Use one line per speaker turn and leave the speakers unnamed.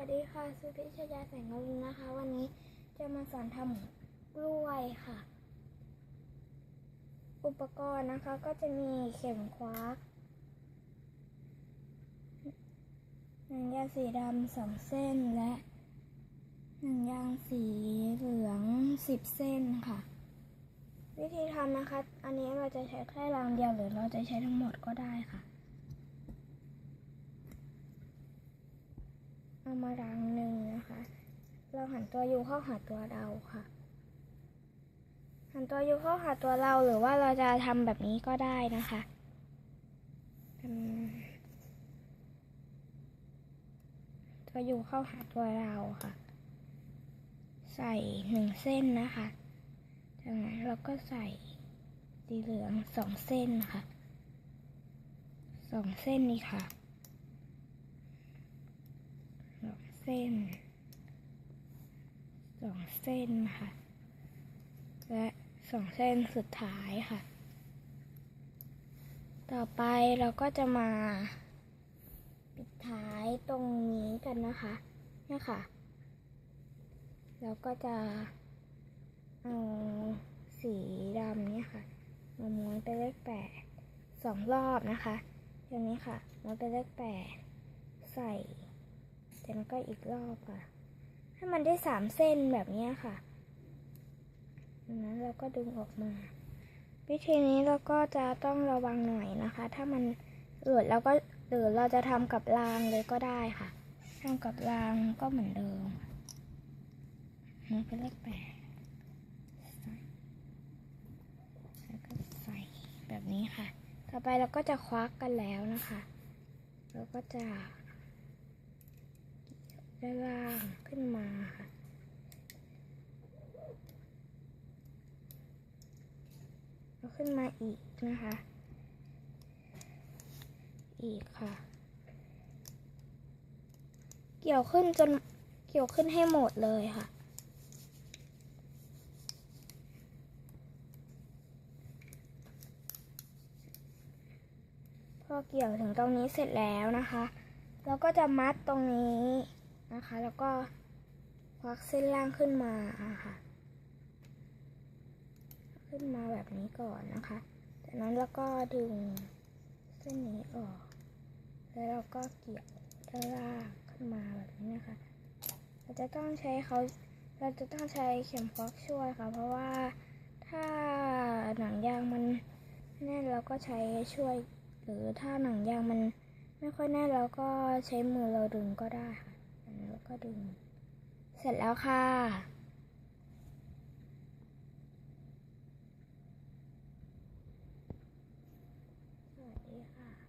วัสดีค่ะสุพิชยาแสงอรุณนะคะ วันนี้จะมาสอนทำกล้วยค่ะ อุปกรณ์นะคะก็จะมีเข็มควักหนังยางสีดำสองเส้นและหนังยางสีเหลืองสิบเส้นค่ะ วิธีทำนะคะ อันนี้เราจะใช้แค่รางเดียวหรือเราจะใช้ทั้งหมดก็ได้ค่ะ เอามารังหนึ่งนะคะ เราหันตัวยูเข้าหาตัวเราค่ะ หันตัวยูเข้าหาตัวเราหรือว่าเราจะทำแบบนี้ก็ได้นะคะตัวยูเข้าหาตัวเราค่ะ ใส่หนึ่งเส้นนะคะจากนั้นเราก็ใส่สีเหลืองสองเส้นค่ะสองเส้นนี่ค่ะ สองเส้นสองเส้นค่ะ และสองเส้นสุดท้ายค่ะ ต่อไปเราก็จะมา ปิดท้ายตรงนี้กันนะคะเนี่ยค่ะ เราก็จะเอาสีดำเนี่ยค่ะมาม้วนเป็นเลขแปดสองรอบนะคะอย่างนี้ค่ะม้วนเป็นเลขแปดใส่ จากนั้นก็อีกรอบค่ะ ให้มันได้สามเส้นแบบนี้ค่ะจากนั้นเราก็ดึงออกมา วิธีนี้เราก็จะต้องระวังหน่อยนะคะ ถ้ามันหลุดแล้วก็หรือเราจะทำกับรางเลยก็ได้ค่ะทำกับรางก็เหมือนเดิมมันเป็นเลขแปดแล้วก็ใส่แบบนี้ค่ะ ต่อไปเราก็จะควักกันแล้วนะคะ เราก็จะ ด้านล่างขึ้นมาค่ะแล้วขึ้นมาอีกนะคะ อีกค่ะ เกี่ยวขึ้นจนเกี่ยวขึ้นให้หมดเลยค่ะพอเกี่ยวถึงตรงนี้เสร็จแล้วนะคะ เราก็จะมัดตรงนี้ นะคะ แล้วก็ควักเส้นล่างขึ้นมาะค่ะ ขึ้นมาแบบนี้ก่อนนะคะ จากนั้นเราก็ดึงเส้นนี้ออก แล้วเราก็เกี่ยวด้านล่างขึ้นมาแบบนี้นะคะ เราจะต้องใช้เขาเราจะต้องใช้เข็มฟอกช่วยค่ะ เพราะว่าถ้าหนังยางมันแน่นเราก็ใช้ช่วย หรือถ้าหนังยางมันไม่ค่อยแน่นเราก็ใช้มือเราดึงก็ได้ค่ะ ดึงเสร็จแล้วค่ะ สวัสดีค่ะ